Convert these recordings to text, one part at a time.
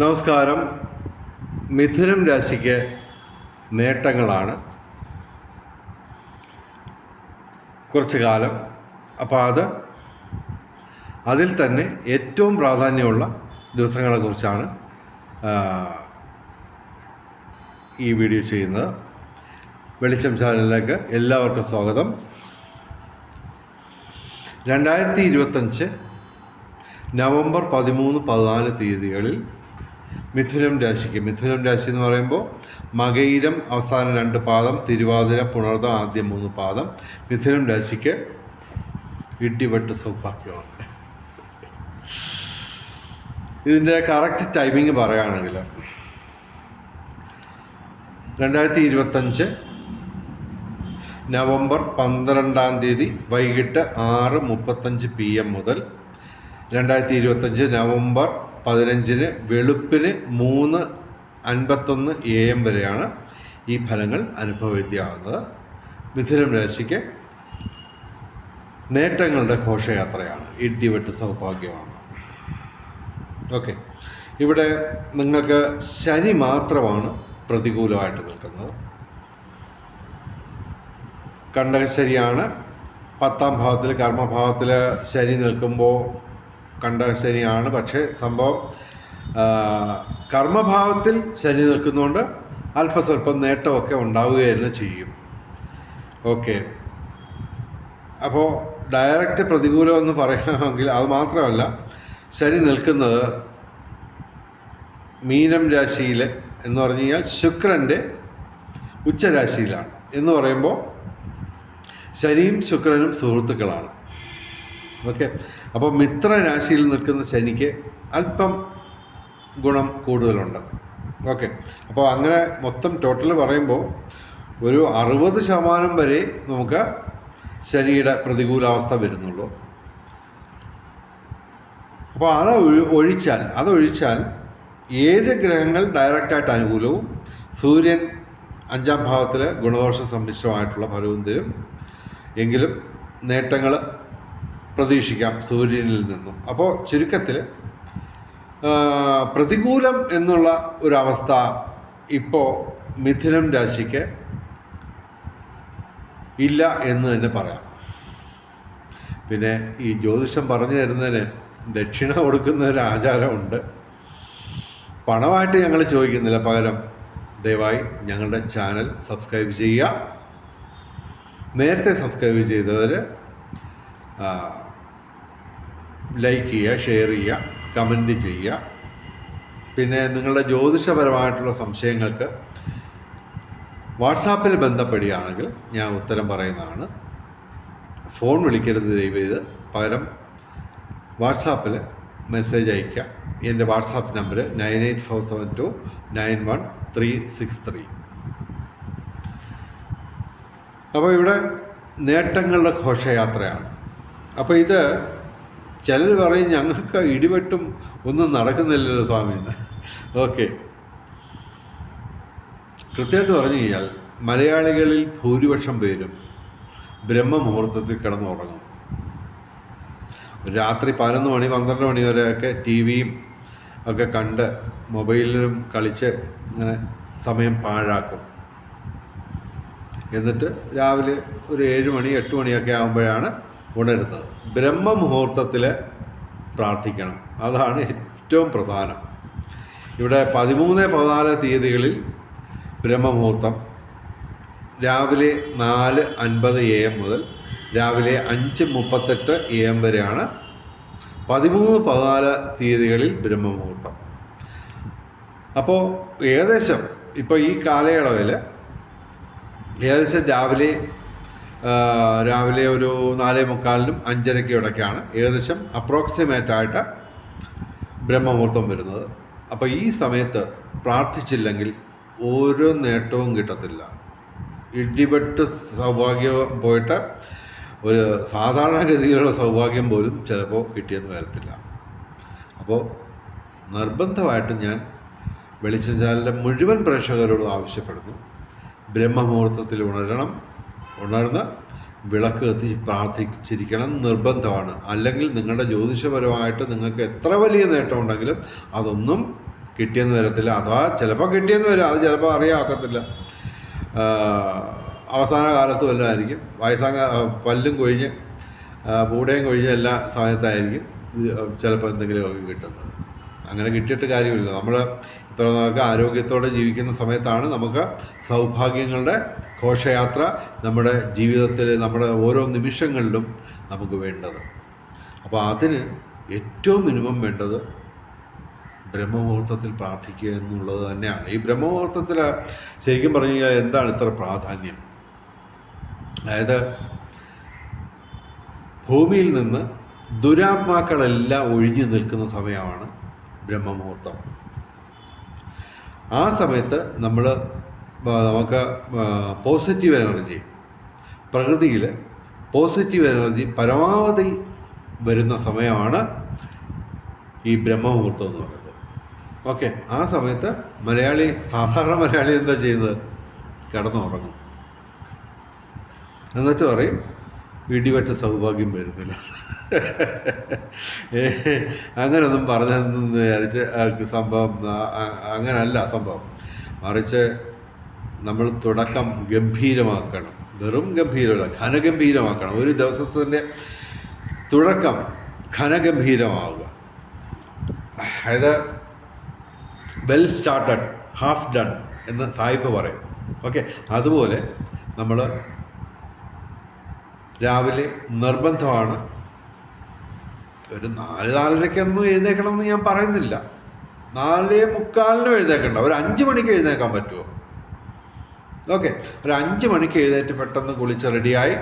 നമസ്കാരം. മിഥുനം രാശിക്ക് നേട്ടങ്ങളാണ്. കുറച്ചു കാലം. അപ്പോൾ അത് അതിൽ തന്നെ ഏറ്റവും പ്രാധാന്യമുള്ള ദിവസങ്ങളെക്കുറിച്ചാണ് ഈ വീഡിയോ ചെയ്യുന്നത്. വെളിച്ചം ചാനലിലേക്ക് എല്ലാവർക്കും സ്വാഗതം. രണ്ടായിരത്തി ഇരുപത്തഞ്ച് നവംബർ പതിമൂന്ന് പതിനാല് തീയതികളിൽ മിഥുനം രാശിക്ക്. മിഥുനം രാശി എന്ന് പറയുമ്പോൾ മകയിരം അവസാന രണ്ട് പാദം തിരുവാതിര പുണർതം ആദ്യം മൂന്ന് പാദം. മിഥുനം രാശിക്ക് ഇടിവെട്ട് സൗഭാഗ്യമാണ്. ഇതിന്റെ കറക്റ്റ് ടൈമിങ് പറയുകയാണെങ്കിൽ രണ്ടായിരത്തി ഇരുപത്തഞ്ച് നവംബർ പന്ത്രണ്ടാം തീയതി വൈകിട്ട് ആറ് മുപ്പത്തഞ്ച് പി എം മുതൽ രണ്ടായിരത്തി ഇരുപത്തഞ്ച് നവംബർ പതിനഞ്ചിന് വെളുപ്പിന് മൂന്ന് അൻപത്തൊന്ന് എ എം വരെയാണ് ഈ ഫലങ്ങൾ അനുഭവവേദ്യമാകുന്നത് മിഥുനം രാശിക്ക് നേട്ടങ്ങളുടെ ഘോഷയാത്രയാണ്. ഇടിവെട്ട് സൗഭാഗ്യമാണ്. ഓക്കെ. ഇവിടെ നിങ്ങൾക്ക് ശനി മാത്രമാണ് പ്രതികൂലമായിട്ട് നിൽക്കുന്നത്. കണ്ടകശനിയാണ് പത്താം ഭാവത്തിൽ കർമ്മഭാവത്തിൽ ശനി നിൽക്കുമ്പോൾ കണ്ടകശനിയാണ് പക്ഷേ സംഭവം കർമ്മഭാവത്തിൽ ശനി നിൽക്കുന്നതുകൊണ്ട് അല്പസ്വല്പം നേട്ടമൊക്കെ ഉണ്ടാവുക തന്നെ ചെയ്യും. ഓക്കെ. അപ്പോൾ ഡയറക്റ്റ് പ്രതികൂലമെന്ന് എന്ന് പറയുകയാണെങ്കിൽ അത് മാത്രമല്ല ശനി നിൽക്കുന്നത് മീനം രാശിയിൽ എന്ന് പറഞ്ഞു കഴിഞ്ഞാൽ ശുക്രന്റെ ഉച്ചരാശിയിലാണ്. എന്ന് പറയുമ്പോൾ ശനിയും ശുക്രനും സുഹൃത്തുക്കളാണ്. ഓക്കെ. അപ്പോൾ മിത്രരാശിയിൽ നിൽക്കുന്ന ശനിക്ക് അല്പം ഗുണം കൂടുതലുണ്ട്. ഓക്കെ. അപ്പോൾ അങ്ങനെ മൊത്തം ടോട്ടൽ പറയുമ്പോൾ ഒരു അറുപത് ശതമാനം വരെ നമുക്ക് ശനിയുടെ പ്രതികൂലാവസ്ഥ വരുന്നുള്ളൂ. അപ്പോൾ അത് ഒഴിച്ചാൽ അതൊഴിച്ചാൽ ഏഴ് ഗ്രഹങ്ങൾ ഡയറക്റ്റായിട്ട് അനുകൂലവും സൂര്യൻ അഞ്ചാം ഭാവത്തിൽ ഗുണദോഷ സമ്മിശ്രമായിട്ടുള്ള ഫലവും തരും. എങ്കിലും നേട്ടങ്ങൾ പ്രതീക്ഷിക്കാം സൂര്യനിൽ നിന്നും. അപ്പോൾ ചുരുക്കത്തിൽ പ്രതികൂലം എന്നുള്ള ഒരവസ്ഥ ഇപ്പോൾ മിഥുനം രാശിക്ക് ഇല്ല എന്ന് തന്നെ പറയാം. പിന്നെ ഈ ജ്യോതിഷം പറഞ്ഞു തരുന്നതിന് ദക്ഷിണ കൊടുക്കുന്ന ഒരു ആചാരമുണ്ട്. പണമായിട്ട് ഞങ്ങൾ ചോദിക്കുന്നില്ല. പകരം ദയവായി ഞങ്ങളുടെ ചാനൽ സബ്സ്ക്രൈബ് ചെയ്യുക. നേരത്തെ സബ്സ്ക്രൈബ് ചെയ്തവർ ലൈക്ക് ചെയ്യുക ഷെയർ ചെയ്യുക കമന്റ് ചെയ്യുക. പിന്നെ നിങ്ങളുടെ ജ്യോതിഷപരമായിട്ടുള്ള സംശയങ്ങൾക്ക് വാട്സാപ്പിൽ ബന്ധപ്പെടുകയാണെങ്കിൽ ഞാൻ ഉത്തരം പറയുന്നതാണ്. ഫോൺ വിളിക്കരുത് ചെയ്ത് പകരം വാട്സാപ്പിൽ മെസ്സേജ് അയയ്ക്കുക. എന്റെ WhatsApp number nine eight four seven two nine one three six three. അപ്പോൾ ഇവിടെ നേട്ടങ്ങളുടെ ഘോഷയാത്രയാണ്. അപ്പോൾ ഇത് ചിലർ പറയും ഞങ്ങൾക്ക് ഇടിവെട്ടും ഒന്നും നടക്കുന്നില്ലല്ലോ സ്വാമി ഓക്കെ. കൃത്യമായിട്ട് പറഞ്ഞു കഴിഞ്ഞാൽ മലയാളികളിൽ ഭൂരിപക്ഷം പേരും ബ്രഹ്മമുഹൂർത്തത്തിൽ കിടന്നുറങ്ങും. രാത്രി പതിനൊന്ന് മണി പന്ത്രണ്ട് മണി വരെയൊക്കെ ടി വിയും ഒക്കെ കണ്ട് മൊബൈലിലും കളിച്ച് ഇങ്ങനെ സമയം പാഴാക്കും. എന്നിട്ട് രാവിലെ ഒരു ഏഴ് മണി എട്ട് മണിയൊക്കെ ആകുമ്പോഴാണ് ഉണരുന്നത് ബ്രഹ്മമുഹൂർത്തത്തിൽ പ്രാർത്ഥിക്കണം. അതാണ് ഏറ്റവും പ്രധാനം. ഇവിടെ പതിമൂന്ന് പതിനാല് തീയതികളിൽ ബ്രഹ്മമുഹൂർത്തം. രാവിലെ നാല് അൻപത് എ എം മുതൽ രാവിലെ അഞ്ച് മുപ്പത്തെട്ട് എ എം വരെയാണ് പതിമൂന്ന് പതിനാല് തീയതികളിൽ ബ്രഹ്മമുഹൂർത്തം. അപ്പോൾ ഏകദേശം ഇപ്പോൾ ഈ കാലയളവിൽ ഏകദേശം രാവിലെ രാവിലെ ഒരു നാലേ മുക്കാലിനും അഞ്ചരയ്ക്കും ഇടയ്ക്കാണ് ഏകദേശം അപ്രോക്സിമേറ്റ് ആയിട്ട് ബ്രഹ്മമുഹൂർത്തം വരുന്നത്. അപ്പോൾ ഈ സമയത്ത് പ്രാർത്ഥിച്ചില്ലെങ്കിൽ ഒരു നേട്ടവും കിട്ടത്തില്ല. ഇടിപെട്ട് സൗഭാഗ്യം പോയിട്ട് ഒരു സാധാരണഗതിയിലുള്ള സൗഭാഗ്യം പോലും ചിലപ്പോൾ കിട്ടിയെന്ന് വരത്തില്ല. അപ്പോൾ നിർബന്ധമായിട്ടും ഞാൻ വെളിച്ചം ചാനലിന്റെ മുഴുവൻ പ്രേക്ഷകരോടും ആവശ്യപ്പെടുന്നു. ബ്രഹ്മമുഹൂർത്തത്തിൽ ഉണരണം ഉണർന്ന് വിളക്ക് കത്തി പ്രാർത്ഥിച്ചിരിക്കണം നിർബന്ധമാണ്. അല്ലെങ്കിൽ നിങ്ങളുടെ ജ്യോതിഷപരമായിട്ട് നിങ്ങൾക്ക് എത്ര വലിയ നേട്ടമുണ്ടെങ്കിലും അതൊന്നും കിട്ടിയെന്ന് വരത്തില്ല. അഥവാ ചിലപ്പോൾ കിട്ടിയെന്ന് വരും. അത് ചിലപ്പോൾ അറിയാക്കത്തില്ല അവസാന കാലത്ത് വല്ലതായിരിക്കും വയസ്സാങ്ങ പല്ലും കൊഴിഞ്ഞ് പൂടയും കൊഴിഞ്ഞ് എല്ലാ സമയത്തായിരിക്കും. ചിലപ്പോൾ എന്തെങ്കിലുമൊക്കെ കിട്ടുന്നത്. അങ്ങനെ കിട്ടിയിട്ട് കാര്യമില്ല. നമ്മൾ ഇത്ര നമുക്ക് ആരോഗ്യത്തോടെ ജീവിക്കുന്ന സമയത്താണ് നമുക്ക് സൗഭാഗ്യങ്ങളുടെ ഘോഷയാത്ര നമ്മുടെ ജീവിതത്തിൽ നമ്മുടെ ഓരോ നിമിഷങ്ങളിലും നമുക്ക് വേണ്ടത്. അപ്പോൾ അതിന് ഏറ്റവും മിനിമം വേണ്ടത് ബ്രഹ്മമുഹൂർത്തത്തിൽ പ്രാർത്ഥിക്കുക എന്നുള്ളത് തന്നെയാണ്. ഈ ബ്രഹ്മമുഹൂർത്തത്തിൽ ശരിക്കും പറഞ്ഞു കഴിഞ്ഞാൽ എന്താണ് ഇത്ര പ്രാധാന്യം? അതായത് ഭൂമിയിൽ നിന്ന് ദുരാത്മാക്കളെല്ലാം ഒഴിഞ്ഞു നിൽക്കുന്ന സമയമാണ് ബ്രഹ്മമുഹൂർത്തം. ആ സമയത്ത് നമ്മൾ നമുക്ക് പോസിറ്റീവ് എനർജി പ്രകൃതിയിൽ പോസിറ്റീവ് എനർജി പരമാവധി വരുന്ന സമയമാണ് ഈ ബ്രഹ്മമുഹൂർത്തം എന്ന് പറയുന്നത്. ഓക്കെ ആ സമയത്ത് മലയാളി സാധാരണ മലയാളി എന്താ ചെയ്യുന്നത്? കിടന്നുറങ്ങും. എന്നിട്ട് പറയും ഇടിവെട്ട സൗഭാഗ്യം വരുന്നില്ല. അങ്ങനൊന്നും പറഞ്ഞെന്ന് വിചാരിച്ച് സംഭവം അങ്ങനല്ല സംഭവം. മറിച്ച് നമ്മൾ തുടക്കം ഗംഭീരമാക്കണം. വെറും ഗംഭീരമല്ല ഘനഗംഭീരമാക്കണം. ഒരു ദിവസത്തിന്റെ തുടക്കം ഘനഗംഭീരമാവുക. അതായത് വെൽ സ്റ്റാർട്ടഡ് ഹാഫ് ഡൺ എന്ന് സായിപ്പ് പറയും. ഓക്കെ അതുപോലെ നമ്മൾ രാവിലെ നിർബന്ധമാണ്. ഒരു നാല് നാലരയ്ക്കൊന്നും എഴുന്നേക്കണമെന്ന് ഞാൻ പറയുന്നില്ല. നാലേ മുക്കാലിനും എഴുന്നേക്കണ്ട. ഒരു അഞ്ച് മണിക്ക് എഴുന്നേക്കാൻ പറ്റുമോ? ഓക്കെ. ഒരു അഞ്ച് മണിക്ക് എഴുന്നേറ്റ് പെട്ടെന്ന് കുളിച്ച് റെഡിയായി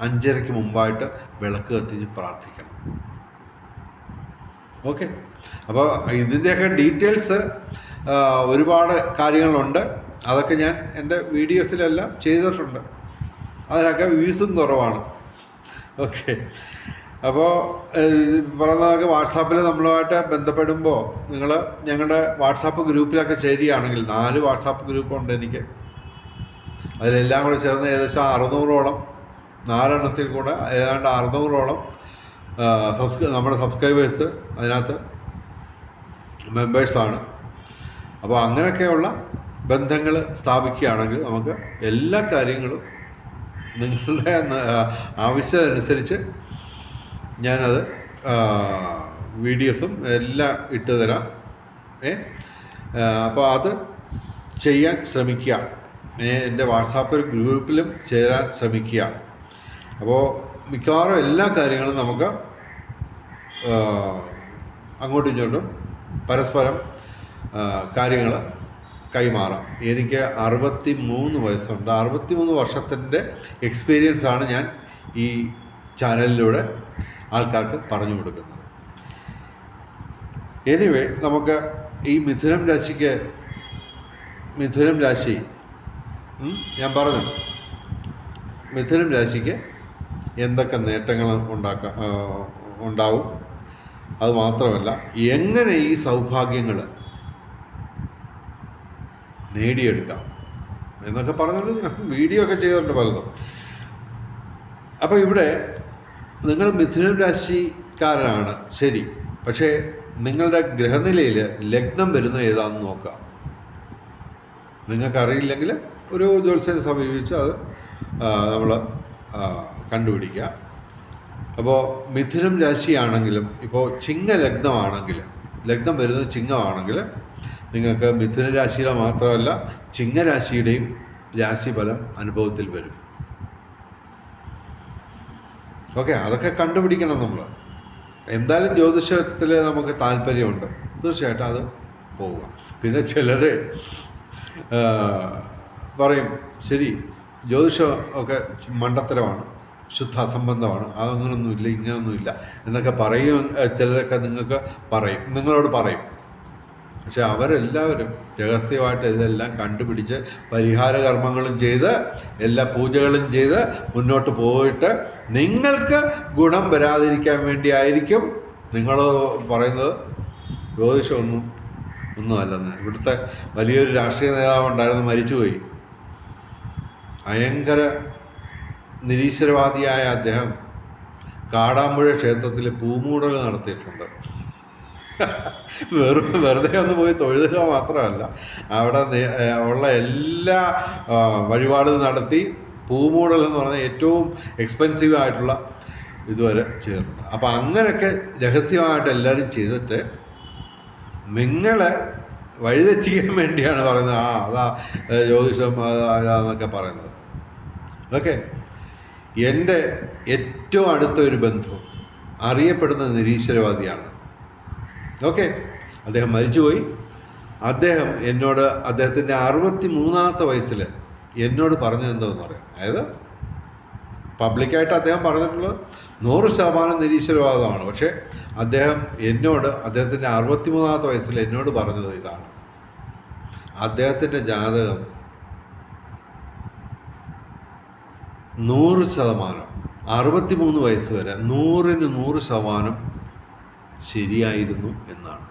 അഞ്ചരയ്ക്ക് മുമ്പായിട്ട് വിളക്ക് കത്തിച്ച് പ്രാർത്ഥിക്കണം. ഓക്കെ. അപ്പോൾ ഇതിന്റെയൊക്കെ ഡീറ്റെയിൽസ് ഒരുപാട് കാര്യങ്ങളുണ്ട്. അതൊക്കെ ഞാൻ എന്റെ വീഡിയോസിലെല്ലാം ചെയ്തിട്ടുണ്ട്. അതിനൊക്കെ വ്യൂസും കുറവാണ്. ഓക്കെ. അപ്പോൾ പറയുന്നതൊക്കെ വാട്സാപ്പിൽ നമ്മളുമായിട്ട് ബന്ധപ്പെടുമ്പോൾ നിങ്ങൾ ഞങ്ങളുടെ വാട്സാപ്പ് ഗ്രൂപ്പിലൊക്കെ ശരിയാണെങ്കിൽ നാല് വാട്സാപ്പ് ഗ്രൂപ്പുണ്ട് എനിക്ക്. അതിലെല്ലാം കൂടെ ചേർന്ന് ഏകദേശം അറുന്നൂറോളം നാലെണ്ണത്തിൽ കൂടെ ഏതാണ്ട് അറുന്നൂറോളം സബ്സ്ക്രൈ നമ്മുടെ സബ്സ്ക്രൈബേഴ്സ് അതിനകത്ത് മെമ്പേഴ്സാണ്. അപ്പോൾ അങ്ങനെയൊക്കെയുള്ള ബന്ധങ്ങൾ സ്ഥാപിക്കുകയാണെങ്കിൽ നമുക്ക് എല്ലാ കാര്യങ്ങളും നിങ്ങളുടെ ആവശ്യം അനുസരിച്ച് ഞാനത് വീഡിയോസും എല്ലാം ഇട്ട് തരാം. ഏ? അപ്പോൾ അത് ചെയ്യാൻ ശ്രമിക്കുക. എന്റെ വാട്സാപ്പ് ഗ്രൂപ്പിലും ചേരാൻ ശ്രമിക്കുക. അപ്പോൾ മിക്കവാറും എല്ലാ കാര്യങ്ങളും നമുക്ക് അങ്ങോട്ടും ഇങ്ങോട്ടും പരസ്പരം കാര്യങ്ങൾ കൈമാറാം. എനിക്ക് അറുപത്തി മൂന്ന് വയസ്സുണ്ട്. അറുപത്തി മൂന്ന് വർഷത്തിന്റെ എക്സ്പീരിയൻസ് ആണ് ഞാൻ ഈ ചാനലിലൂടെ ആൾക്കാർക്ക് പറഞ്ഞു കൊടുക്കുന്നത്. എനിവേ നമുക്ക് ഈ മിഥുനം രാശിക്ക് മിഥുനം രാശി ഞാൻ പറഞ്ഞു. മിഥുനം രാശിക്ക് എന്തൊക്കെ നേട്ടങ്ങൾ ഉണ്ടാക്കാം ഉണ്ടാവും? അത് മാത്രമല്ല എങ്ങനെ ഈ സൗഭാഗ്യങ്ങൾ നേടിയെടുക്കാം. എന്നൊക്കെ പറഞ്ഞുകൊണ്ട് ഞാൻ വീഡിയോ ഒക്കെ ചെയ്തിട്ടുണ്ട് പലതും. അപ്പോൾ ഇവിടെ നിങ്ങൾ മിഥുനം രാശിക്കാരനാണ് ശരി. പക്ഷേ നിങ്ങളുടെ ഗ്രഹനിലയിൽ ലഗ്നം വരുന്ന ഏതാണെന്ന് നോക്കാം നിങ്ങൾക്കറിയില്ലെങ്കിൽ ഒരു ജ്യോത്സ്യനെ സമീപിച്ച് അത് നമ്മൾ കണ്ടുപിടിക്കുക. അപ്പോൾ മിഥുനം രാശിയാണെങ്കിലും ഇപ്പോൾ ചിങ്ങ ലഗ്നമാണെങ്കിൽ ലഗ്നം വരുന്നത് ചിങ്ങമാണെങ്കിൽ നിങ്ങൾക്ക് മിഥുന രാശിയിലെ മാത്രമല്ല ചിങ്ങരാശിയുടെയും രാശിഫലം അനുഭവത്തിൽ വരും. ഓക്കെ അതൊക്കെ കണ്ടുപിടിക്കണം നമ്മൾ എന്തായാലും ജ്യോതിഷത്തിൽ നമുക്ക് താല്പര്യമുണ്ട്. തീർച്ചയായിട്ടും അത് പോവുക. പിന്നെ ചിലർ പറയും ശരി ജ്യോതിഷം ഒക്കെ മണ്ടത്തരമാണ് ശുദ്ധ അസംബന്ധമാണ് അതങ്ങനൊന്നുമില്ല ഇങ്ങനൊന്നുമില്ല എന്നൊക്കെ പറയും ചിലരൊക്കെ നിങ്ങൾക്ക് പറയും നിങ്ങളോട് പറയും. പക്ഷെ അവരെല്ലാവരും രഹസ്യമായിട്ട് ഇതെല്ലാം കണ്ടുപിടിച്ച് പരിഹാര കർമ്മങ്ങളും ചെയ്ത് എല്ലാ പൂജകളും ചെയ്ത് മുന്നോട്ട് പോയിട്ട് നിങ്ങൾക്ക് ഗുണം വരാതിരിക്കാൻ വേണ്ടിയായിരിക്കും നിങ്ങൾ പറയുന്നത്. ജ്യോതിഷമൊന്നും ഒന്നുമല്ലെന്ന്. ഇവിടുത്തെ വലിയൊരു രാഷ്ട്രീയ നേതാവ് ഉണ്ടായിരുന്നു മരിച്ചുപോയി. ഭയങ്കര നിരീശ്വരവാദിയായ അദ്ദേഹം കാടാമ്പുഴ ക്ഷേത്രത്തിൽ പൂമൂടൽ നടത്തിയിട്ടുണ്ട്. വെറും വെറുതെ ഒന്ന് പോയി തൊഴുതുക മാത്രമല്ല. അവിടെ ഉള്ള എല്ലാ വഴിപാടും നടത്തി പൂമൂടൽ എന്ന് പറഞ്ഞ ഏറ്റവും എക്സ്പെൻസീവ് ആയിട്ടുള്ള ഇതുവരെ ചെയ്തിട്ടുണ്ട്. അപ്പം അങ്ങനെയൊക്കെ രഹസ്യമായിട്ട് എല്ലാവരും ചെയ്തിട്ട് നിങ്ങളെ വഴിതെറ്റിക്കാൻ വേണ്ടിയാണ് പറയുന്നത്. ആ അതാ ജ്യോതിഷം അതാ അതാന്നൊക്കെ പറയുന്നത്. ഓക്കെ? എന്റെ ഏറ്റവും അടുത്ത ഒരു ബന്ധു അറിയപ്പെടുന്ന നിരീശ്വരവാദിയാണ്. ഓക്കെ. അദ്ദേഹം മരിച്ചുപോയി. അദ്ദേഹം എന്നോട് അദ്ദേഹത്തിന്റെ അറുപത്തി മൂന്നാമത്തെ വയസ്സിൽ എന്നോട് പറഞ്ഞത് എന്ന് പറയാം അതായത് പബ്ലിക്കായിട്ട് അദ്ദേഹം പറഞ്ഞിട്ടുള്ളത് നൂറ് ശതമാനം നിരീശ്വരവാദമാണ്. പക്ഷേ അദ്ദേഹം എന്നോട് അദ്ദേഹത്തിന്റെ അറുപത്തി മൂന്നാമത്തെ വയസ്സിൽ എന്നോട് പറഞ്ഞത് ഇതാണ്. അദ്ദേഹത്തിന്റെ ജാതകം നൂറ് ശതമാനം അറുപത്തി മൂന്ന് വയസ്സ് വരെ നൂറിന് നൂറ് ശതമാനം ശരിയായിരുന്നു എന്നാണ്.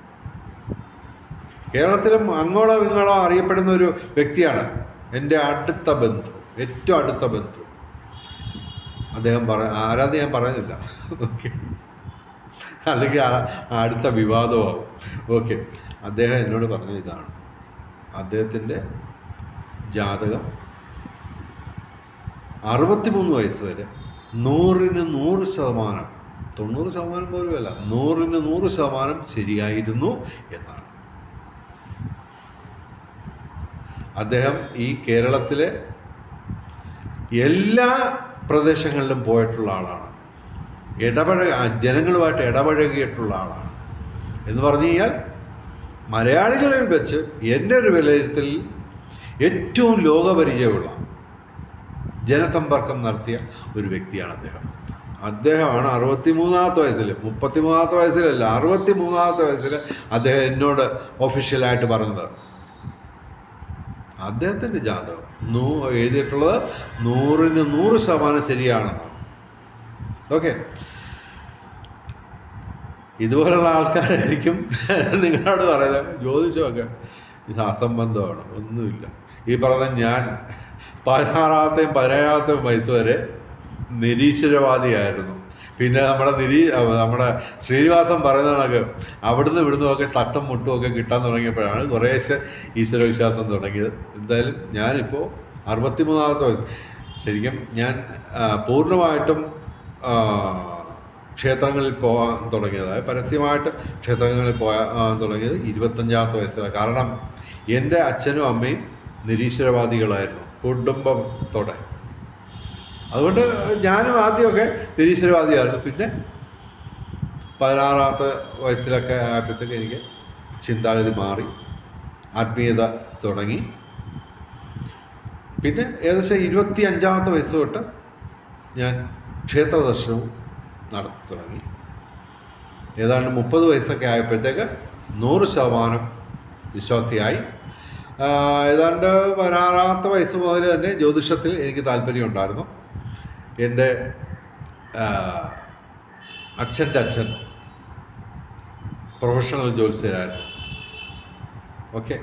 കേരളത്തിലും അങ്ങോളോ ഇങ്ങോളോ അറിയപ്പെടുന്ന ഒരു വ്യക്തിയാണ് എന്റെ അടുത്ത ബന്ധു ഏറ്റവും അടുത്ത ബന്ധു. അദ്ദേഹം പറ ആരാന്ന് ഞാൻ പറയുന്നില്ല ഓക്കെ അല്ലെങ്കിൽ അടുത്ത വിവാദമാവും. ഓക്കെ അദ്ദേഹം എന്നോട് പറഞ്ഞ ഇതാണ്. അദ്ദേഹത്തിന്റെ ജാതകം അറുപത്തിമൂന്ന് വയസ്സ് വരെ നൂറിന് നൂറ് ശതമാനം തൊണ്ണൂറ് ശതമാനം പോലുമല്ല നൂറിന് നൂറ് ശതമാനം ശരിയായിരുന്നു എന്നാണ്. അദ്ദേഹം ഈ കേരളത്തിലെ എല്ലാ പ്രദേശങ്ങളിലും പോയിട്ടുള്ള ആളാണ്. ഇടപഴക ജനങ്ങളുമായിട്ട് ഇടപഴകിയിട്ടുള്ള ആളാണ്. എന്ന് പറഞ്ഞു കഴിഞ്ഞാൽ മലയാളികളിൽ വെച്ച് എന്റെ ഒരു വിലയിരുത്തൽ ഏറ്റവും ലോകപരിചയമുള്ള ജനസമ്പർക്കം നടത്തിയ ഒരു വ്യക്തിയാണ് അദ്ദേഹം. അദ്ദേഹമാണ് അറുപത്തി മൂന്നാമത്തെ വയസ്സിൽ മുപ്പത്തി മൂന്നാമത്തെ വയസ്സിലല്ല അറുപത്തി മൂന്നാമത്തെ വയസ്സിൽ അദ്ദേഹം എന്നോട് ഒഫീഷ്യലായിട്ട് പറഞ്ഞത്. അദ്ദേഹത്തിന്റെ ജാതകം. നൂ എഴുതിയിട്ടുള്ളത് നൂറിന് നൂറ് ശതമാനം ശരിയാണെന്നാണ്. ഓക്കെ. ഇതുപോലുള്ള ആൾക്കാരായിരിക്കും നിങ്ങളോട് പറയുന്നത്. ജ്യോതിഷമൊക്കെ ഇത് അസംബന്ധമാണ് ഒന്നുമില്ല. ഈ പറഞ്ഞ ഞാൻ പതിനാറാമത്തെയും പതിനേഴാമത്തെയും വയസ്സ് വരെ നിരീശ്വരവാദിയായിരുന്നു. പിന്നെ നമ്മുടെ നിരീ നമ്മുടെ ശ്രീനിവാസം പറയുന്ന കണക്ക് അവിടുന്ന് ഇവിടുന്ന് ഒക്കെ തട്ടും മുട്ടും ഒക്കെ കിട്ടാൻ തുടങ്ങിയപ്പോഴാണ് കുറേശ്ശെ ഈശ്വരവിശ്വാസം തുടങ്ങിയത്. എന്തായാലും ഞാനിപ്പോൾ അറുപത്തിമൂന്നാമത്തെ വയസ്സ്. ശരിക്കും ഞാൻ പൂർണമായിട്ടും ക്ഷേത്രങ്ങളിൽ പോകാൻ തുടങ്ങിയത്. പരസ്യമായിട്ട് ക്ഷേത്രങ്ങളിൽ പോകാൻ തുടങ്ങിയത് ഇരുപത്തഞ്ചാമത്തെ വയസ്സിലാണ്. കാരണം എന്റെ അച്ഛനും അമ്മയും നിരീശ്വരവാദികളായിരുന്നു. കുടുംബത്തോടെ. അതുകൊണ്ട് ഞാനും ആദ്യമൊക്കെ നിരീശ്വരവാദിയായിരുന്നു. പിന്നെ പതിനാറാമത്തെ വയസ്സിലൊക്കെ ആയപ്പോഴത്തേക്ക് എനിക്ക് ചിന്താഗതി മാറി ആത്മീയത തുടങ്ങി. പിന്നെ ഏകദേശം ഇരുപത്തി അഞ്ചാമത്തെ വയസ്സ് തൊട്ട് ഞാൻ ക്ഷേത്ര ദർശനവും നടത്തി തുടങ്ങി. ഏതാണ്ട് മുപ്പത് വയസ്സൊക്കെ ആയപ്പോഴത്തേക്ക് നൂറ് ശതമാനം വിശ്വാസിയായി. ഏതാണ്ട് പതിനാറാമത്തെ വയസ്സ് മുതൽ തന്നെ ജ്യോതിഷത്തിൽ എനിക്ക് താല്പര്യമുണ്ടായിരുന്നു. എന്റെ അച്ഛന്റെ അച്ഛൻ പ്രൊഫഷണൽ ജ്യോത്സ്യരായിരുന്നു. ഓക്കെ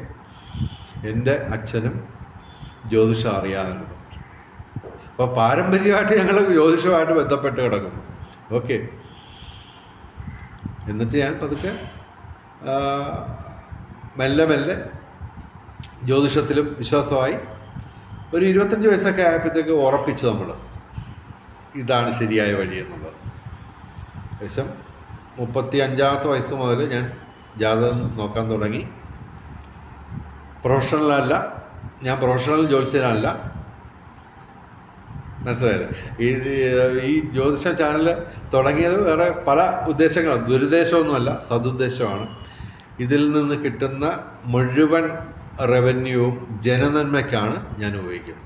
എന്റെ അച്ഛനും ജ്യോതിഷം അറിയാമായിരുന്നു അപ്പോൾ പാരമ്പര്യമായിട്ട് ഞങ്ങൾ ജ്യോതിഷമായിട്ട് ബന്ധപ്പെട്ട് കിടക്കുന്നു. ഓക്കെ എന്നിട്ട് ഞാൻ പതുക്കെ മെല്ലെ മെല്ലെ ജ്യോതിഷത്തിലും വിശ്വാസമായി ഒരു ഇരുപത്തഞ്ച് വയസ്സൊക്കെ ആയപ്പോഴത്തേക്ക് ഉറപ്പിച്ചു നമ്മൾ ഇതാണ് ശരിയായ വഴി എന്നുള്ളത്. ഏകദേശം മുപ്പത്തി അഞ്ചാമത്തെ വയസ്സ് മുതൽ ഞാൻ ജാതകം നോക്കാൻ തുടങ്ങി. പ്രൊഫഷണലല്ല ഞാൻ പ്രൊഫഷണൽ ജ്യോത്സ്യനല്ല. മനസ്സിലായില്ലേ? ഈ ഈ ജ്യോതിഷ ചാനൽ തുടങ്ങിയത് വേറെ പല ഉദ്ദേശങ്ങളാണ് ദുരുദ്ദേശമൊന്നുമല്ല സതുദ്ദേശമാണ് ഇതിൽ നിന്ന് കിട്ടുന്ന മുഴുവൻ റവന്യൂവും ജനനന്മയ്ക്കാണ് ഞാൻ ഉപയോഗിക്കുന്നത്.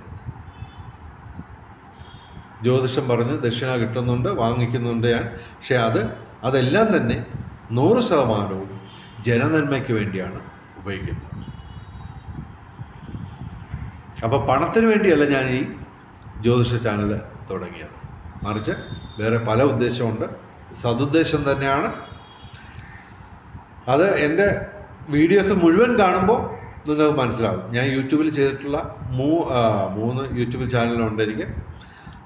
ജ്യോതിഷം പറഞ്ഞ് ദക്ഷിണ കിട്ടുന്നുണ്ട് വാങ്ങിക്കുന്നുണ്ട് ഞാൻ. പക്ഷേ അത് അതെല്ലാം തന്നെ നൂറ് ശതമാനവും ജനനന്മയ്ക്ക് വേണ്ടിയാണ് ഉപയോഗിക്കുന്നത്. അപ്പോൾ പണത്തിന് വേണ്ടിയല്ല ഞാൻ ഈ ജ്യോതിഷ ചാനൽ തുടങ്ങിയത്. മറിച്ച് വേറെ പല ഉദ്ദേശമുണ്ട് സതുദ്ദേശം തന്നെയാണ്. അത് എന്റെ വീഡിയോസ് മുഴുവൻ കാണുമ്പോൾ നിങ്ങൾക്ക് മനസ്സിലാവും. ഞാൻ യൂട്യൂബിൽ ചെയ്തിട്ടുള്ള മൂ മൂന്ന് യൂട്യൂബ് ചാനലുണ്ട് എനിക്ക്.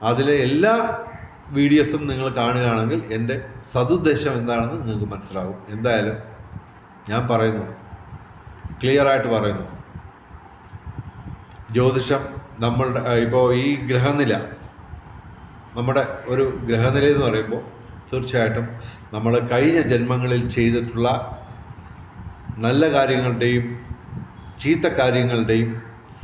അതിലെ എല്ലാ വീഡിയോസും നിങ്ങൾ കാണുകയാണെങ്കിൽ എന്റെ സതുദ്ദേശം എന്താണെന്ന് നിങ്ങൾക്ക് മനസ്സിലാവും എന്തായാലും ഞാൻ പറയുന്നു. ക്ലിയറായിട്ട് പറയുന്നു. ജ്യോതിഷം നമ്മളുടെ ഇപ്പോൾ ഈ ഗ്രഹനില നമ്മുടെ ഒരു ഗ്രഹനില എന്ന് പറയുമ്പോൾ തീർച്ചയായിട്ടും നമ്മൾ കഴിഞ്ഞ ജന്മങ്ങളിൽ ചെയ്തിട്ടുള്ള നല്ല കാര്യങ്ങളുടെയും ചീത്ത കാര്യങ്ങളുടെയും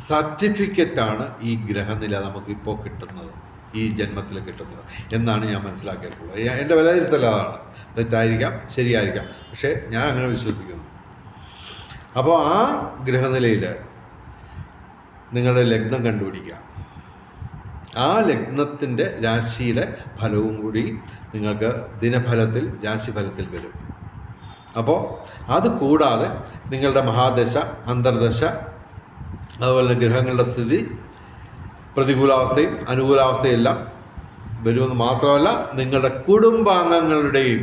സർട്ടിഫിക്കറ്റാണ് ഈ ഗ്രഹനില നമുക്കിപ്പോൾ കിട്ടുന്നത്. ഈ ജന്മത്തിൽ കിട്ടുന്നത് എന്നാണ് ഞാൻ മനസ്സിലാക്കിയിട്ടുള്ളത്. എന്റെ വിലയിരുത്തൽ അതാണ് തെറ്റായിരിക്കാം ശരിയായിരിക്കാം. പക്ഷേ ഞാൻ അങ്ങനെ വിശ്വസിക്കുന്നു. അപ്പോൾ ആ ഗ്രഹനിലയിൽ നിങ്ങളുടെ ലഗ്നം കണ്ടുപിടിക്കുക. ആ ലഗ്നത്തിന്റെ രാശിയിലെ ഫലവും കൂടി നിങ്ങൾക്ക് ദിനഫലത്തിൽ രാശിഫലത്തിൽ വരും. അപ്പോൾ അത് കൂടാതെ നിങ്ങളുടെ മഹാദശ അന്തർദശ അതുപോലെ ഗ്രഹങ്ങളുടെ സ്ഥിതി പ്രതികൂലാവസ്ഥയും അനുകൂലാവസ്ഥയും എല്ലാം വരുമെന്ന് മാത്രമല്ല നിങ്ങളുടെ കുടുംബാംഗങ്ങളുടെയും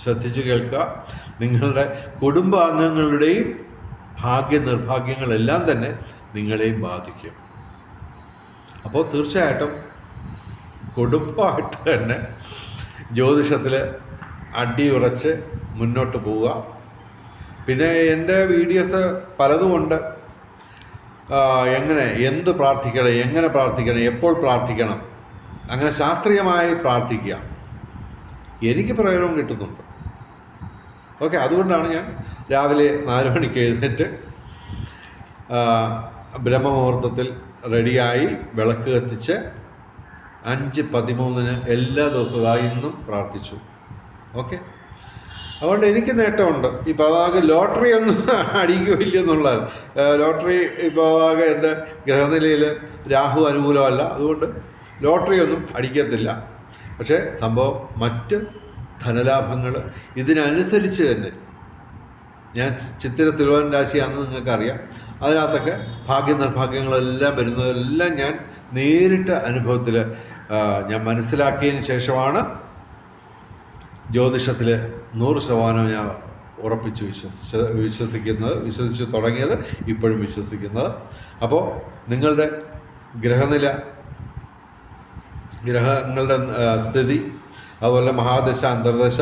ശ്രദ്ധിച്ചു കേൾക്കുക നിങ്ങളുടെ കുടുംബാംഗങ്ങളുടെയും ഭാഗ്യ നിർഭാഗ്യങ്ങളെല്ലാം തന്നെ നിങ്ങളെയും ബാധിക്കും. അപ്പോൾ തീർച്ചയായിട്ടും കുടുംബമായിട്ട് തന്നെ ജ്യോതിഷത്തിൽ അടിയുറച്ച് മുന്നോട്ട് പോവുക. പിന്നെ എന്റെ വീഡിയോസ് പലതുമുണ്ട്. എങ്ങനെ എന്ത് പ്രാർത്ഥിക്കണം എങ്ങനെ പ്രാർത്ഥിക്കണം എപ്പോൾ പ്രാർത്ഥിക്കണം അങ്ങനെ ശാസ്ത്രീയമായി പ്രാർത്ഥിക്കുക. എനിക്ക് പ്രയോജനം കിട്ടുന്നുണ്ട്. ഓക്കെ അതുകൊണ്ടാണ് ഞാൻ രാവിലെ നാല് മണിക്ക് എഴുന്നേറ്റ് ബ്രഹ്മമുഹൂർത്തത്തിൽ റെഡിയായി വിളക്ക് കത്തിച്ച് അഞ്ച് പതിമൂന്നിന് എല്ലാ ദിവസവും ഇന്നും പ്രാർത്ഥിച്ചു. ഓക്കെ? അതുകൊണ്ട് എനിക്ക് നേട്ടമുണ്ട്. ഈ പതാക ലോട്ടറി ഒന്നും അടിക്കുകയില്ല എന്നുള്ളത് ലോട്ടറി ഈ പതാക എന്റെ ഗ്രഹനിലയിൽ രാഹു അനുകൂലമല്ല. അതുകൊണ്ട് ലോട്ടറി ഒന്നും അടിക്കത്തില്ല. പക്ഷേ സംഭവം മറ്റ് ധനലാഭങ്ങൾ ഇതിനനുസരിച്ച് തന്നെ. ഞാൻ ചിത്തിര തിരുവനന്തപുരം രാശിയാണെന്ന് നിങ്ങൾക്കറിയാം. അതിനകത്തൊക്കെ ഭാഗ്യ നിർഭാഗ്യങ്ങളെല്ലാം വരുന്നതെല്ലാം ഞാൻ നേരിട്ട് അനുഭവത്തിൽ ഞാൻ മനസ്സിലാക്കിയതിന് ശേഷമാണ് ജ്യോതിഷത്തിൽ നൂറ് ശതമാനം ഞാൻ ഉറപ്പിച്ച് വിശ്വസിച്ച് വിശ്വസിക്കുന്നത് വിശ്വസിച്ച് തുടങ്ങിയത് ഇപ്പോഴും വിശ്വസിക്കുന്നത്. അപ്പോൾ നിങ്ങളുടെ ഗ്രഹനില ഗ്രഹങ്ങളുടെ സ്ഥിതി അതുപോലെ മഹാദശ അന്തർദശ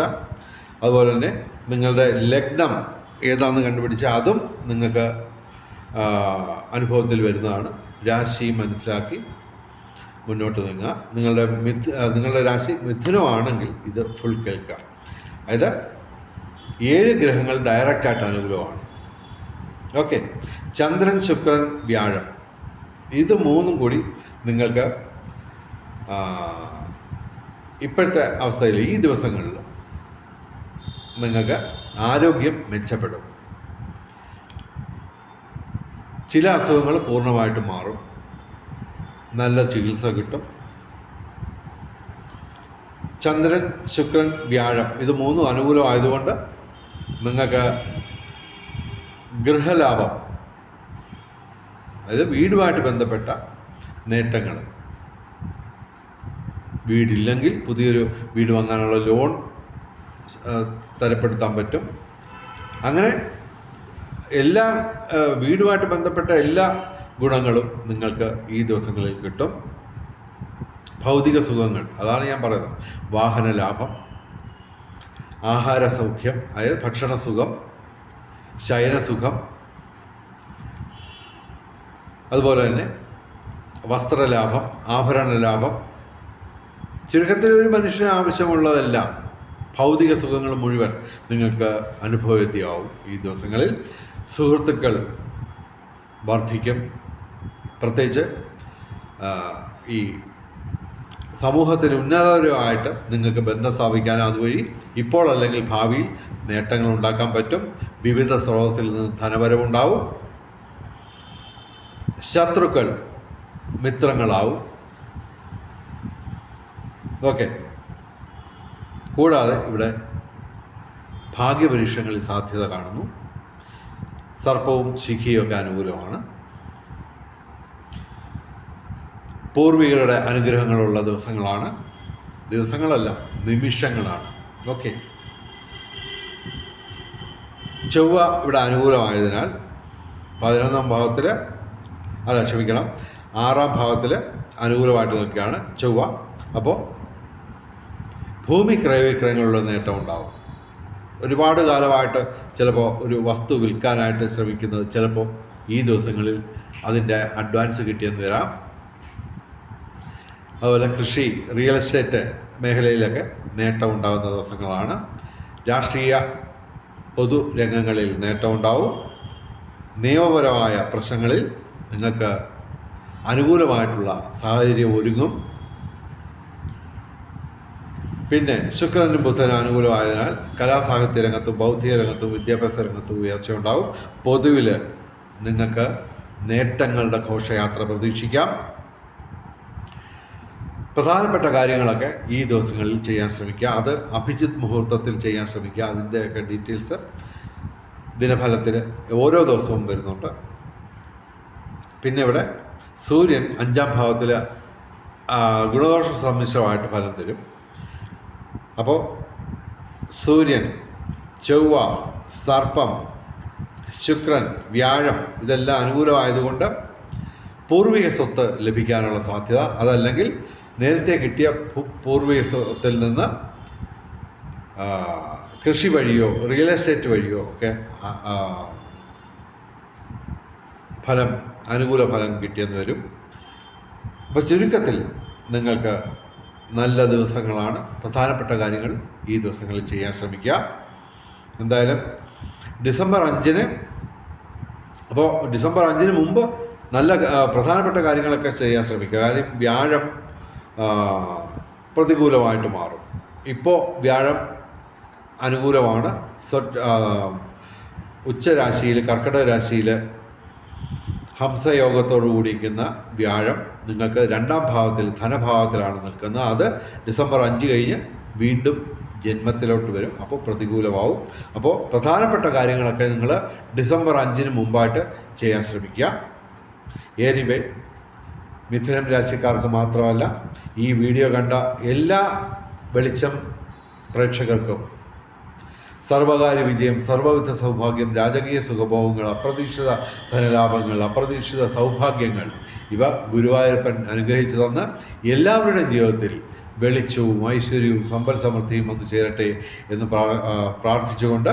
അതുപോലെ തന്നെ നിങ്ങളുടെ ലഗ്നം ഏതാണെന്ന് കണ്ടുപിടിച്ച് അതും നിങ്ങൾക്ക് അനുഭവത്തിൽ വരുന്നതാണ്. രാശി മനസ്സിലാക്കി മുന്നോട്ട് നീങ്ങുക. നിങ്ങളുടെ മിഥ് നിങ്ങളുടെ രാശി മിഥുനമാണെങ്കിൽ ഇത് ഫുൾ കേൾക്കുക അതായത് ഏഴ് ഗ്രഹങ്ങൾ ഡയറക്റ്റായിട്ട് അനുകൂലമാണ് ഓക്കെ ചന്ദ്രൻ ശുക്രൻ വ്യാഴം. ഇത് മൂന്നും കൂടി നിങ്ങൾക്ക് ഇപ്പോഴത്തെ അവസ്ഥയിൽ ഈ ദിവസങ്ങളിൽ നിങ്ങൾക്ക് ആരോഗ്യം മെച്ചപ്പെടും. ചില അസുഖങ്ങൾ പൂർണമായിട്ട് മാറും. നല്ല ചികിത്സ കിട്ടും. ചന്ദ്രൻ ശുക്രൻ വ്യാഴം. ഇത് മൂന്നും അനുകൂലമായതുകൊണ്ട് നിങ്ങൾക്ക് ഗൃഹലാഭം അതായത് വീടുമായിട്ട് ബന്ധപ്പെട്ട നേട്ടങ്ങൾ. വീടില്ലെങ്കിൽ പുതിയൊരു വീട് വാങ്ങാനുള്ള ലോൺ തരപ്പെടുത്താൻ പറ്റും. അങ്ങനെ എല്ലാ വീടുമായിട്ട് ബന്ധപ്പെട്ട എല്ലാ ഗുണങ്ങളും നിങ്ങൾക്ക് ഈ ദിവസങ്ങളിൽ കിട്ടും. ഭൗതിക സുഖങ്ങൾ. അതാണ് ഞാൻ പറയുന്നത്. വാഹന ലാഭം ആഹാര സൗഖ്യം അതായത് ഭക്ഷണ സുഖം ശയനസുഖം അതുപോലെ തന്നെ വസ്ത്രലാഭം ആഭരണ ലാഭം. ചുരുക്കത്തിൽ ഒരു മനുഷ്യന് ആവശ്യമുള്ളതെല്ലാം ഭൗതിക സുഖങ്ങൾ മുഴുവൻ നിങ്ങൾക്ക് അനുഭവത്തിയാവും ഈ ദിവസങ്ങളിൽ സുഹൃത്തുക്കൾ വർദ്ധിക്കും. പ്രത്യേകിച്ച് ഈ സമൂഹത്തിൽ ഉന്നതപരമായിട്ട് നിങ്ങൾക്ക് ബന്ധം സ്ഥാപിക്കാനും അതുവഴി ഇപ്പോൾ അല്ലെങ്കിൽ ഭാവിയിൽ നേട്ടങ്ങൾ ഉണ്ടാക്കാൻ പറ്റും. വിവിധ സ്രോതസ്സിൽ നിന്ന് ധനപരമുണ്ടാവും ശത്രുക്കൾ മിത്രങ്ങളാവും. ഓക്കെ. കൂടാതെ ഇവിടെ ഭാഗ്യപരീക്ഷങ്ങളിൽ സാധ്യത കാണുന്നു. സർപ്പവും ശിഖിയും ഒക്കെ അനുകൂലമാണ്. പൂർവികരുടെ അനുഗ്രഹങ്ങളുള്ള ദിവസങ്ങളാണ്. ദിവസങ്ങളല്ല നിമിഷങ്ങളാണ്. ഓക്കെ ചൊവ്വ ഇവിടെ അനുകൂലമായതിനാൽ പതിനൊന്നാം ഭാവത്തിൽ അല്ല ക്ഷമിക്കണം ആറാം ഭാവത്തിൽ അനുകൂലമായിട്ട് നിൽക്കുകയാണ് ചൊവ്വ. അപ്പോൾ ഭൂമി ക്രയവിക്രയങ്ങളുള്ള നേട്ടം ഉണ്ടാവും. ഒരുപാട് കാലമായിട്ട് ചിലപ്പോൾ ഒരു വസ്തു വിൽക്കാനായിട്ട് ശ്രമിക്കുന്നത് ചിലപ്പോൾ ഈ ദിവസങ്ങളിൽ അതിന്റെ അഡ്വാൻസ് കിട്ടിയെന്ന് വരാം. അതുപോലെ കൃഷി റിയൽ എസ്റ്റേറ്റ് മേഖലയിലൊക്കെ നേട്ടം ഉണ്ടാകുന്ന ദിവസങ്ങളാണ്. രാഷ്ട്രീയ പൊതുരംഗങ്ങളിൽ നേട്ടമുണ്ടാവും നിയമപരമായ പ്രശ്നങ്ങളിൽ നിങ്ങൾക്ക് അനുകൂലമായിട്ടുള്ള സാഹചര്യം ഒരുങ്ങും. പിന്നെ ശുക്രനും ബുധനും അനുകൂലമായതിനാൽ കലാസാഹിത്യ രംഗത്തും ബൗദ്ധിക രംഗത്തും വിദ്യാഭ്യാസ രംഗത്തും ഉയർച്ച ഉണ്ടാവും. പൊതുവിൽ നിങ്ങൾക്ക് നേട്ടങ്ങളുടെ ഘോഷയാത്ര പ്രതീക്ഷിക്കാം. പ്രധാനപ്പെട്ട കാര്യങ്ങളൊക്കെ ഈ ദിവസങ്ങളിൽ ചെയ്യാൻ ശ്രമിക്കുക. അത് അഭിജിത് മുഹൂർത്തത്തിൽ ചെയ്യാൻ ശ്രമിക്കുക. അതിന്റെയൊക്കെ ഡീറ്റെയിൽസ് ദിനഫലത്തിൽ ഓരോ ദിവസവും വരുന്നുണ്ട്. പിന്നെ ഇവിടെ സൂര്യൻ അഞ്ചാം ഭാവത്തിൽ ഗുണദോഷ സമ്മിശ്രമായിട്ട് ഫലം തരും. അപ്പോൾ സൂര്യൻ ചൊവ്വ സർപ്പം ശുക്രൻ വ്യാഴം ഇതെല്ലാം അനുകൂലമായതുകൊണ്ട് പൂർവിക സ്വത്ത് ലഭിക്കാനുള്ള സാധ്യത. അതല്ലെങ്കിൽ നേരത്തെ കിട്ടിയ പൂർവികത്തിൽ നിന്ന് കൃഷി വഴിയോ റിയൽ എസ്റ്റേറ്റ് വഴിയോ ഒക്കെ ഫലം അനുകൂല ഫലം കിട്ടിയെന്ന് വരും. അപ്പോൾ ചുരുക്കത്തിൽ നിങ്ങൾക്ക് നല്ല ദിവസങ്ങളാണ്. പ്രധാനപ്പെട്ട കാര്യങ്ങൾ ഈ ദിവസങ്ങളിൽ ചെയ്യാൻ ശ്രമിക്കുക. എന്തായാലും ഡിസംബർ അഞ്ചിന് അപ്പോൾ ഡിസംബർ അഞ്ചിന് മുമ്പ് നല്ല പ്രധാനപ്പെട്ട കാര്യങ്ങളൊക്കെ ചെയ്യാൻ ശ്രമിക്കുക. കാര്യം വ്യാഴം പ്രതികൂലമായിട്ട് മാറും. ഇപ്പോൾ വ്യാഴം അനുകൂലമാണ്. ഉച്ചരാശിയിൽ കർക്കിടക രാശിയിൽ ഹംസയോഗത്തോടു കൂടിയിരിക്കുന്ന വ്യാഴം നിങ്ങൾക്ക് രണ്ടാം ഭാവത്തിൽ ധനഭാവത്തിലാണ് നിൽക്കുന്നത്. അത് ഡിസംബർ അഞ്ച് കഴിഞ്ഞ് വീണ്ടും ജന്മത്തിലോട്ട് വരും. അപ്പോൾ പ്രതികൂലമാവും. അപ്പോൾ പ്രധാനപ്പെട്ട കാര്യങ്ങളൊക്കെ നിങ്ങൾ ഡിസംബർ അഞ്ചിന് മുമ്പായിട്ട് ചെയ്യാൻ ശ്രമിക്കുക. ഏനിവേ മിഥുനം രാശിക്കാർക്ക് മാത്രമല്ല ഈ വീഡിയോ കണ്ട എല്ലാ വെളിച്ചം പ്രേക്ഷകർക്കും സർവകാര്യ വിജയം സർവവിധ സൗഭാഗ്യം രാജകീയ സുഖഭോഗങ്ങൾ അപ്രതീക്ഷിത ധനലാഭങ്ങൾ അപ്രതീക്ഷിത സൗഭാഗ്യങ്ങൾ ഇവ ഗുരുവായൂരപ്പൻ അനുഗ്രഹിച്ചു തന്ന് എല്ലാവരുടെയും ജീവിതത്തിൽ വെളിച്ചവും ഐശ്വര്യവും സമ്പൽ സമൃദ്ധിയും വന്നു ചേരട്ടെ എന്ന് പ്രാർത്ഥിച്ചുകൊണ്ട്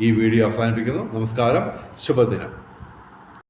ഈ വീഡിയോ അവസാനിപ്പിക്കുന്നു. നമസ്കാരം. ശുഭദിനം.